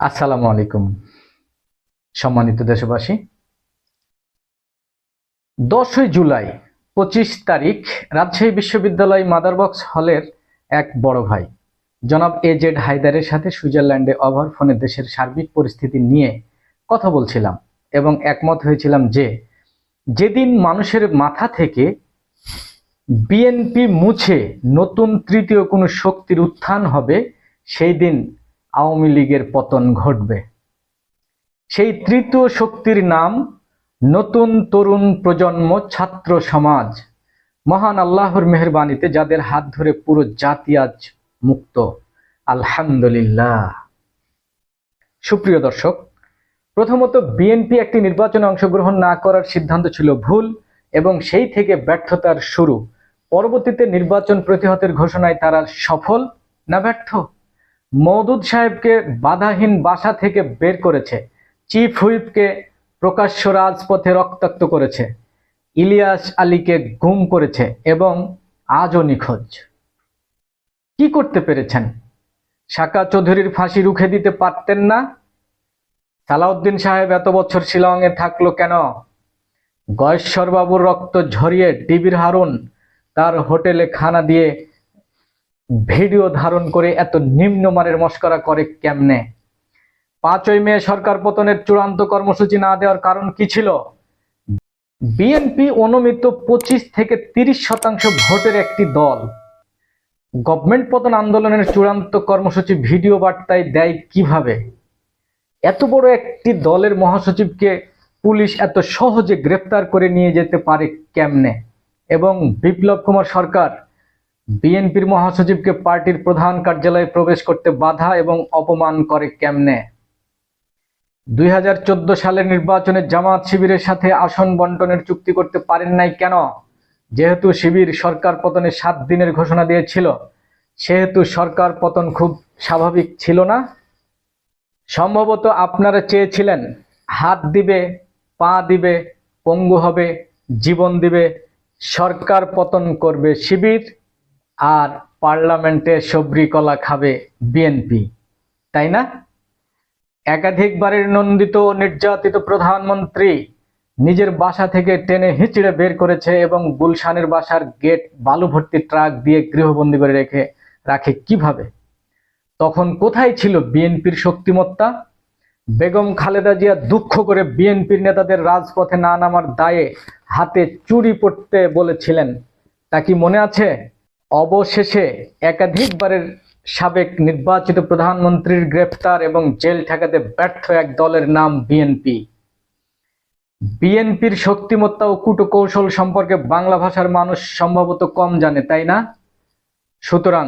আসসালামু আলাইকুম, সম্মানিত দেশবাসী। দশই জুলাই, পঁচিশ তারিখ, রাজশাহী বিশ্ববিদ্যালয় মাদারবক্স হলের এক বড় ভাই। জনাব এ জেড হায়দারের সাথে সুইজারল্যান্ডে ওভার ফোনে দেশের সার্বিক পরিস্থিতি নিয়ে কথা বলছিলাম এবং একমত হয়েছিলাম যে, যেদিন মানুষের মাথা থেকে বিএনপি মুছে নতুন তৃতীয় কোনো শক্তির উত্থান হবে, সেই দিন আওয়ামী লীগের পতন ঘটবে। সেই তৃতীয় শক্তির নাম নতুন তরুণ প্রজন্ম ছাত্র সমাজ। মহান আল্লাহর মেহরবানিতে যাদের হাত ধরে পুরো জাতি আজ মুক্ত। আলহামদুলিল্লাহ। সুপ্রিয় দর্শক, প্রথমত বিএনপি একটি নির্বাচনে অংশগ্রহণ না করার সিদ্ধান্ত ছিল ভুল এবং সেই থেকে ব্যর্থতার শুরু। পরবর্তীতে নির্বাচন প্রতিহতের ঘোষণায় তারা সফল না ব্যর্থ? মওদুদ সাহেবকে বাধাহীন বাসা থেকে বের করেছে। চিফ হুইপকে প্রকাশ্য রাজপথে রক্তাক্ত করেছে। ইলিয়াস আলীকে গুম করেছে এবং আজও নিখোঁজ। কি করতে পেরেছেন? শাকা চৌধুরীর ফাঁসি রুখে দিতে পারতেন না? সালাউদ্দিন সাহেব এত বছর শিলংয়ে থাকল কেন? গয়েশ্বরবাবুর রক্ত ঝরিয়ে ডিবির হারুন তার হোটেলে খানা দিয়ে ভিডিও ধারণ করে এত নিম্নমানের মস্করা করে কেমনে? পাঁচই মে সরকার পতনের চূড়ান্ত কর্মসূচি না দেওয়ার কারণ কি ছিল? বিএনপি অনুমিত পঁচিশ থেকে তিরিশ শতাংশ ভোটের একটি দল। গভর্নমেন্ট পতন আন্দোলনের চূড়ান্ত কর্মসূচি ভিডিও বার্তায় দেয় কীভাবে? এত বড় একটি দলের মহাসচিবকে পুলিশ এত সহজে গ্রেপ্তার করে নিয়ে যেতে পারে কেমনে? এবং বিপ্লব কুমার সরকার বিএনপির মহাসচিবকে পার্টির প্রধান কার্যালয়ে প্রবেশ করতে বাধা এবং অপমান করে কেমনে? দুই সালের নির্বাচনে জামাত শিবিরের সাথে আসন বন্টনের চুক্তি করতে পারেন নাই কেন? যেহেতু শিবির সরকার পতনে সাত দিনের ঘোষণা দিয়েছিল, সেহেতু সরকার পতন খুব স্বাভাবিক ছিল না। সম্ভবত আপনারা চেয়েছিলেন, হাত দিবে, পা দিবে, পঙ্গু হবে, জীবন দিবে, সরকার পতন করবে শিবির। আর পার্লামেন্টে সবরি কলা খাবে বিএনপি তাই না? একাধিকবারের নন্দিত নির্যাতিত প্রধানমন্ত্রী নিজের বাসা থেকে টেনে হিঁচড়ে বের করেছে এবং গুলশানের বাসার গেট বালু ভর্তি ট্রাক দিয়ে গৃহবন্দী করে রেখে রাখে কীভাবে? তখন কোথায় ছিল বিএনপির শক্তিমত্তা? বেগম খালেদা জিয়া দুঃখ করে বিএনপির নেতাদের রাজপথে না নামার দায়ে হাতে চুরি পড়তে বলেছিলেন। তা কি মনে আছে? অবশেষে একাধিকবারের সাবেক নির্বাচিত প্রধানমন্ত্রীর গ্রেফতার এবং জেল ঠেকাতে ব্যর্থ এক দলের নাম বিএনপি বিএনপির শক্তিমত্তা ও কূটকৌশল সম্পর্কে বাংলা ভাষার মানুষ সম্ভবত কম জানে, তাই না? সুতরাং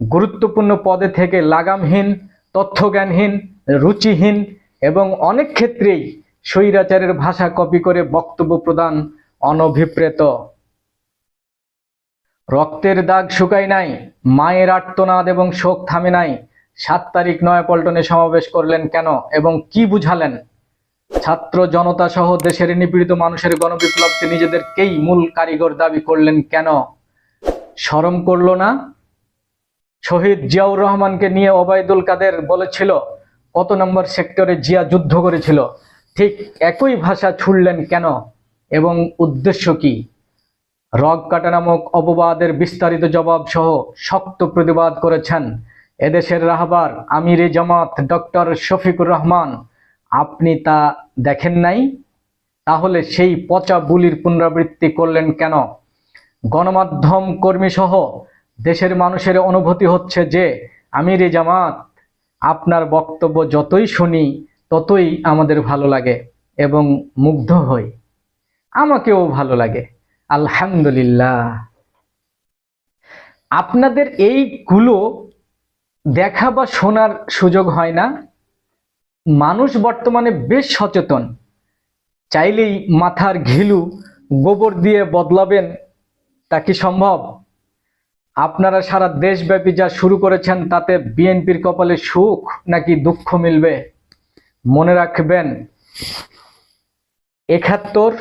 গুরুত্বপূর্ণ পদে থেকে লাগামহীন, তথ্যজ্ঞানহীন, রুচিহীন এবং অনেক ক্ষেত্রেই স্বৈরাচারের ভাষা কপি করে বক্তব্য প্রদান অনভিপ্রেত। রক্তের দাগ শুকায় নাই, মায়ের আর্তনাদ এবং শোক থামে নাই। সাত তারিখ নয়াপল্টনে সমাবেশ করলেন কেন এবং কি বুঝালেন? ছাত্র জনতা সহ দেশের নিপীড়িত মানুষের গণবিপ্লবকে নিজেদেরকেই মূল কারিগর দাবি করলেন কেন? শরম করল না? শহীদ জিয়াউর রহমানকে নিয়ে ওবায়দুল কাদের বলেছিল, কত নম্বর সেক্টরে জিয়া যুদ্ধ করেছিল। ঠিক একই ভাষা ছুড়লেন কেন এবং উদ্দেশ্য কি? রগ কাটা নামক অপবাদের বিস্তারিত জবাব সহ শক্ত প্রতিবাদ করেছেন। এদেশের রাহবার আমিরে জামাত ডক্টর শফিকুর রহমান, আপনি তা দেখেন নাই? তাহলে সেই পচা বুলির পুনরাবৃত্তি করলেন কেন? গণমাধ্যম কর্মী সহ দেশের মানুষের অনুভূতি হচ্ছে যে, আমিরে জামাত, আপনার বক্তব্য যতই শুনি, ততই আমাদের ভালো লাগে এবং মুগ্ধ হই। আমাকেও ভালো লাগে। আলহামদুলিল্লাহ। আপনাদের এইগুলো দেখা বা শোনার সুযোগ হয় না। মানুষ বর্তমানে বেশ সচেতন। চাইলেই মাথার ঘিলু গোবর দিয়ে বদলাবেন, তা কি সম্ভব? আপনারা সারা দেশব্যাপী যা শুরু করেছেন, তাতে বিএনপির কপালে সুখ নাকি দুঃখ মিলবে? মনে রাখবেন, একাত্তর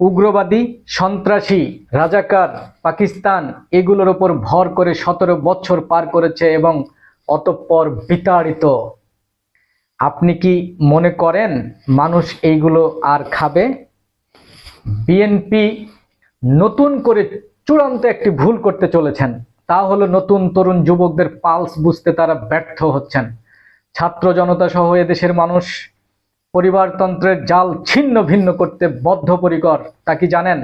উগ্রবাদী, সন্ত্রাসী, রাজাকার, পাকিস্তান, এগুলোর ওপর ভর করে সতেরো বছর পার করেছে এবং অতঃপর বিতাড়িত। আপনি কি মনে করেন মানুষ এইগুলো আর খাবে? বিএনপি নতুন করে চূড়ান্ত একটি ভুল করতে চলেছেন। তা হলো নতুন তরুণ যুবকদের পালস বুঝতে তারা ব্যর্থ হচ্ছেন। ছাত্র জনতা সহ এদেশের মানুষ পরিবারতন্ত্রের জাল ছিন্ন ভিন্ন করতে বদ্ধপরিকর, তা কি জানেন?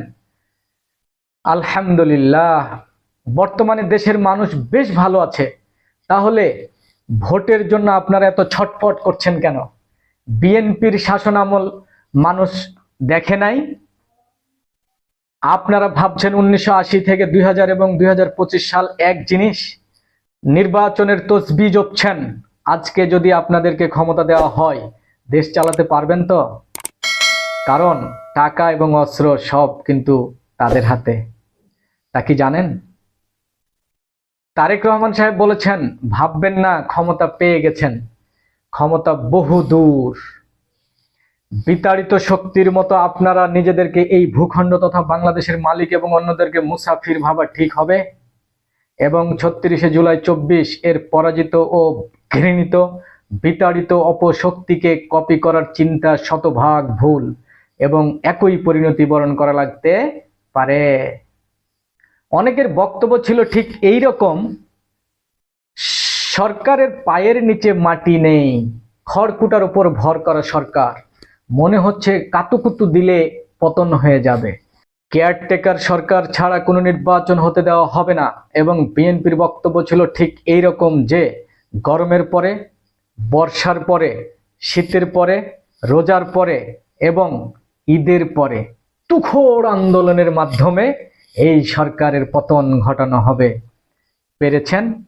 আলহামদুলিল্লাহ, বর্তমানে দেশের মানুষ বেশ ভালো আছে। তাহলে ভোটের জন্য আপনারা এত ছটফট করছেন কেন? বিএনপির শাসন আমল মানুষ দেখে নাই? আপনারা ভাবছেন উনিশশো আশি থেকে দুই হাজার এবং দুই হাজার পঁচিশ সাল এক জিনিস, নির্বাচনের তসবি জপছেন, আজকে যদি আপনাদেরকে ক্ষমতা দেওয়া হয়। দেশ চালাতে পারবেন তো? কারণ টাকা এবং অস্ত্র সব কিন্তু তাদের হাতে। তা কি জানেন? তারেক রহমান সাহেব বলেছেন, ভাববেন না, ক্ষমতা পেয়ে গেছেন। ক্ষমতা বহু দূর। বিতাড়িত শক্তির মতো আপনারা নিজেদেরকে এই ভূখণ্ড তথা বাংলাদেশের মালিক এবং অন্যদেরকে মুসাফির ভাবা ঠিক হবে? এবং ছত্রিশে জুলাই চব্বিশ এর পরাজিত ও ঘৃণিত বিতাড়িত অপশক্তিকে কপি করার চিন্তা শতভাগ ভুল এবং একই পরিণতি বরণ করা লাগতে পারে। অনেকের বক্তব্য ছিল ঠিক এই রকম, সরকারের পায়ের নিচে মাটি নেই খড়কুটার উপর ভর করা সরকার। মনে হচ্ছে কাতুকুতু দিলে পতন হয়ে যাবে। কেয়ারটেকার সরকার ছাড়া কোনো নির্বাচন হতে দেওয়া হবে না এবং বিএনপির বক্তব্য ছিল ঠিক এই রকম যে, গরমের পরে বর্ষার পরে, শীতের পরে, রোজার পরে এবং ঈদের পরে তুখোর আন্দোলনের মাধ্যমে এই সরকারের পতন ঘটানো হবে। পেরেছেন?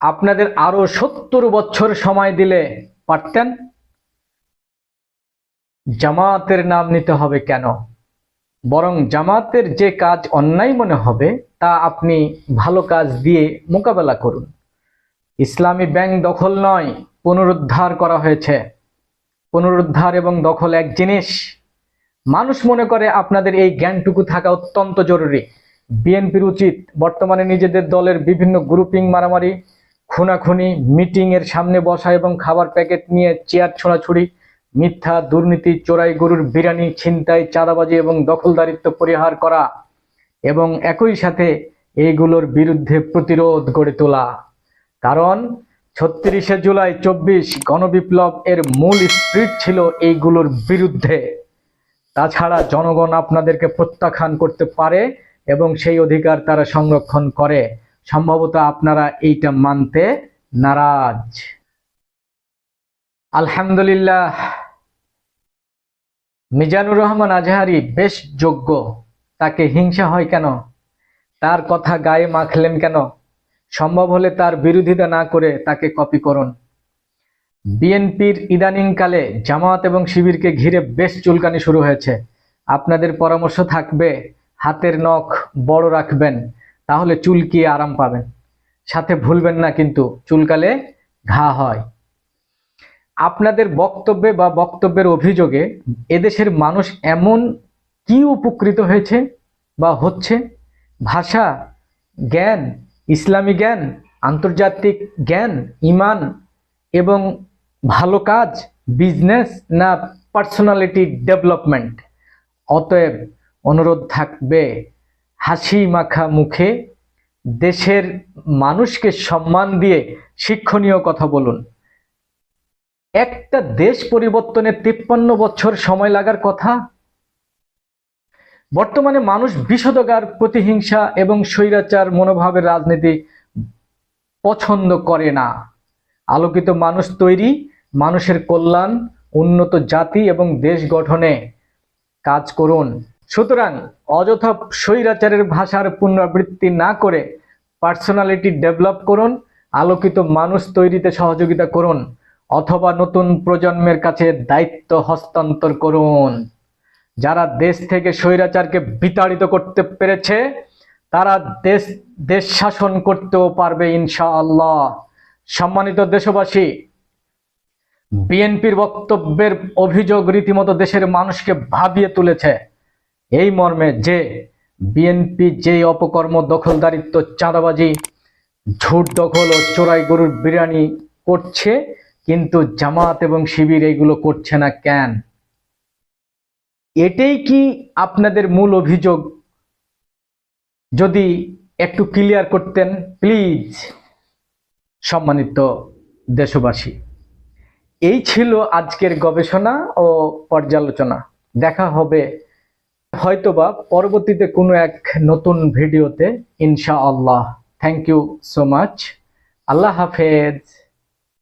আপনাদের আরও সত্তর বছর সময় দিলে পারতেন? জামাতের নাম নিতে হবে কেন? বরং জামাতের যে কাজ অন্যায় মনে হবে, তা আপনি ভালো কাজ দিয়ে মোকাবেলা করুন। ইসলামী ব্যাংক দখল নয়, পুনরুদ্ধার করা হয়েছে। পুনরুদ্ধার এবং দখল এক জিনিস। মানুষ মনে করে আপনাদের এই জ্ঞানটুকু থাকা অত্যন্ত জরুরি। বিএনপির উচিত বর্তমানে নিজেদের দলের বিভিন্ন গ্রুপিং মারামারি, খুনাখুনি মিটিং এর সামনে বসা এবং খাবার প্যাকেট নিয়ে চেয়ার ছোঁড়াছুড়ি, মিথ্যা, দুর্নীতি, চোরাই গরুর বিরানি ছিনতাই, চাঁদাবাজি এবং দখলদারিত্ব পরিহার করা এবং একই সাথে এইগুলোর বিরুদ্ধে প্রতিরোধ গড়ে তোলা। কারণ ছত্রিশে জুলাই চব্বিশ গণবিপ্লব এর মূল স্পিরিট ছিল এইগুলোর বিরুদ্ধে। তাছাড়া জনগণ আপনাদেরকে প্রত্যাখ্যান করতে পারে এবং সেই অধিকার তারা সংরক্ষণ করে। সম্ভবত আপনারা এইটা মানতে নারাজ। আলহামদুলিল্লাহ, মিজানুর রহমান আজহারি বেশ যোগ্য। তাকে হিংসা হয় কেন? তার কথা গায়ে মাখলেন কেন? সম্ভব হলে তার বিরোধিতা না করে তাকে কপি করুন। বিএনপির ইদানিংকালে জামাত এবং শিবিরকে ঘিরে বেশ চুলকানি শুরু হয়েছে। আপনাদের পরামর্শ থাকবে, হাতের নখ বড় রাখবেন, তাহলে চুলকিয়ে আরাম পাবেন। সাথে ভুলবেন না কিন্তু, চুলকালে ঘা হয়। আপনাদের বক্তব্যে বা বক্তব্যের অভিযোগে এদেশের মানুষ এমন কি উপকৃত হয়েছে বা হচ্ছে? ভাষা, জ্ঞান ইসলামী জ্ঞান, আন্তর্জাতিক জ্ঞান, ইমান এবং ভালো কাজ, বিজনেস না পার্সোনালিটি ডেভেলপমেন্ট। অতএব অনুরোধ থাকবে, হাসি মাখা মুখে দেশের মানুষকে সম্মান দিয়ে শিক্ষণীয় কথা বলুন। একটা দেশ পরিবর্তনে তিপ্পান্ন বছর সময় লাগার কথা? বর্তমানে মানুষ বিষদগার প্রতিহিংসা এবং স্বৈরাচার মনোভাবের রাজনীতি পছন্দ করে না। আলোকিত মানুষ তৈরি, মানুষের কল্যাণ, উন্নত জাতি এবং দেশ গঠনে কাজ করুন। সুতরাং অযথা স্বৈরাচারের ভাষার পুনরাবৃত্তি না করে পার্সোনালিটি ডেভেলপ করুন, আলোকিত মানুষ তৈরিতে সহযোগিতা করুন, অথবা নতুন প্রজন্মের কাছে দায়িত্ব হস্তান্তর করুন। যারা দেশ থেকে স্বৈরাচারকে বিতাড়িত করতে পেরেছে, তারা দেশ দেশ শাসন করতেও পারবে ইনশাআল্লাহ। সম্মানিত দেশবাসী, বিএনপির বক্তব্যের অভিযোগ রীতিমতো দেশের মানুষকে ভাবিয়ে তুলেছে। এই মর্মে যে বিএনপি যে অপকর্ম, দখলদারিত্ব, চাঁদাবাজি, ঝুট দখল ও চোরাই গরুর বিরিয়ানি করছে, কিন্তু জামাত এবং শিবির এগুলো করছে না কেন? এটাই কি আপনাদের মূল অভিযোগ? যদি একটু ক্লিয়ার করতেন প্লিজ সম্মানিত দেশবাসী। এই ছিল আজকের গবেষণা ও পর্যালোচনা। দেখা হবে হয়তোবা পরবর্তীতে কোনো এক নতুন ভিডিওতে, ইনশাআল্লাহ। থ্যাংক ইউ সো মাচ আল্লাহ হাফেজ।